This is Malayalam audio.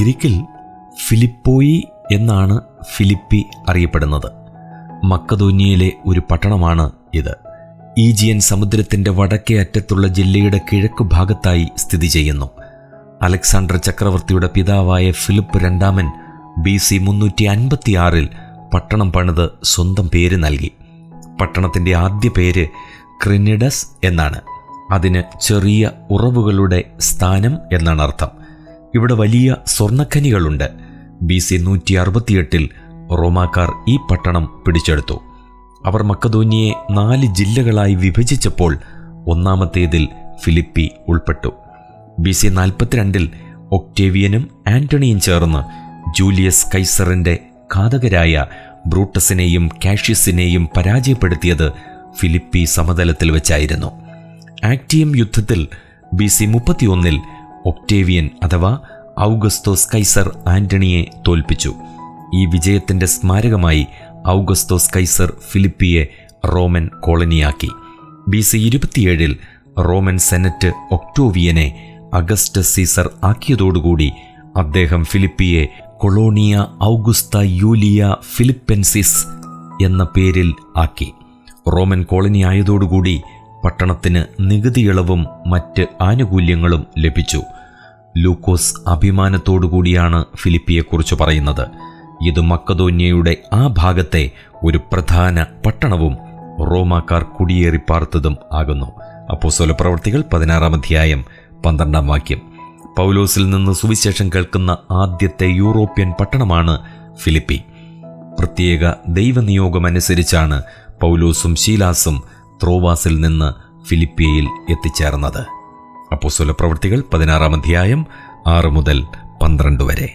ഗ്രീക്കിൽ ഫിലിപ്പോയി എന്നാണ് ഫിലിപ്പി അറിയപ്പെടുന്നത്. മക്കതോന്യയിലെ ഒരു പട്ടണമാണ് ഇത്. ഈജിയൻ സമുദ്രത്തിന്റെ വടക്കേ അറ്റത്തുള്ള ജില്ലയുടെ കിഴക്കു ഭാഗത്തായി സ്ഥിതി ചെയ്യുന്നു. അലക്സാണ്ടർ ചക്രവർത്തിയുടെ പിതാവായ ഫിലിപ്പ് രണ്ടാമൻ ബി സി മുന്നൂറ്റി അൻപത്തിയാറിൽ പട്ടണം പണിത് സ്വന്തം പേര് നൽകി. പട്ടണത്തിന്റെ ആദ്യ പേര് ക്രിനിഡസ് എന്നാണ്. അതിന് ചെറിയ ഉറവുകളുടെ സ്ഥാനം എന്നാണ് അർത്ഥം. ഇവിടെ വലിയ സ്വർണഖനികളുണ്ട്. ബി സി നൂറ്റി അറുപത്തിയെട്ടിൽ റോമാക്കാർ ഈ പട്ടണം പിടിച്ചെടുത്തു. അവർ മക്കതോന്യയെ നാല് ജില്ലകളായി വിഭജിച്ചപ്പോൾ ഒന്നാമത്തേതിൽ ഫിലിപ്പി ഉൾപ്പെട്ടു. ബി സി നാൽപ്പത്തിരണ്ടിൽ ഒക്ടേവിയനും ആന്റണിയും ചേർന്ന് ജൂലിയസ് കൈസറിന്റെ ഘാതകരായ ബ്രൂട്ടസിനെയും കാഷ്യസിനെയും പരാജയപ്പെടുത്തിയത് ഫിലിപ്പി സമതലത്തിൽ വെച്ചായിരുന്നു. ആക്ടിയം യുദ്ധത്തിൽ ബി സി മുപ്പത്തിയൊന്നിൽ ഒക്ടേവിയൻ അഥവാ ഔഗസ്തോസ് കൈസർ ആന്റണിയെ തോൽപ്പിച്ചു. ഈ വിജയത്തിന്റെ സ്മാരകമായി ഔഗസ്തോസ് കൈസർ ഫിലിപ്പിയെ റോമൻ കോളനിയാക്കി. ബി സി ഇരുപത്തിയേഴിൽ റോമൻ സെനറ്റ് ഒക്ടോവിയനെ അഗസ്റ്റസ് സീസർ ആക്കിയതോടുകൂടി അദ്ദേഹം ഫിലിപ്പിയെ കൊളോണിയ ഔഗുസ്ത യൂലിയ ഫിലിപ്പൻസിസ് എന്ന പേരിൽ ആക്കി. റോമൻ കോളനി ആയതോടുകൂടി പട്ടണത്തിന് നികുതി ഇളവും മറ്റ് ആനുകൂല്യങ്ങളും ലഭിച്ചു. ലൂക്കോസ് അഭിമാനത്തോടുകൂടിയാണ് ഫിലിപ്പിയെക്കുറിച്ച് പറയുന്നത്. ഇത് മക്കതോന്യയുടെ ആ ഭാഗത്തെ ഒരു പ്രധാന പട്ടണവും റോമാക്കാർ കുടിയേറി പാർത്തതും ആകുന്നു. അപ്പോസ്തല പ്രവർത്തികൾ പതിനാറാം അധ്യായം പന്ത്രണ്ടാം വാക്യം. പൗലോസിൽ നിന്ന് സുവിശേഷം കേൾക്കുന്ന ആദ്യത്തെ യൂറോപ്യൻ പട്ടണമാണ് ഫിലിപ്പി. പ്രത്യേക ദൈവനിയോഗമനുസരിച്ചാണ് പൗലോസും ശീലാസും ത്രോവാസിൽ നിന്ന് ഫിലിപ്പിയയിൽ എത്തിച്ചേർന്നത്. അപ്പോസ്തല പ്രവൃത്തികൾ പതിനാറാം അധ്യായം ആറ് മുതൽ പന്ത്രണ്ട് വരെ.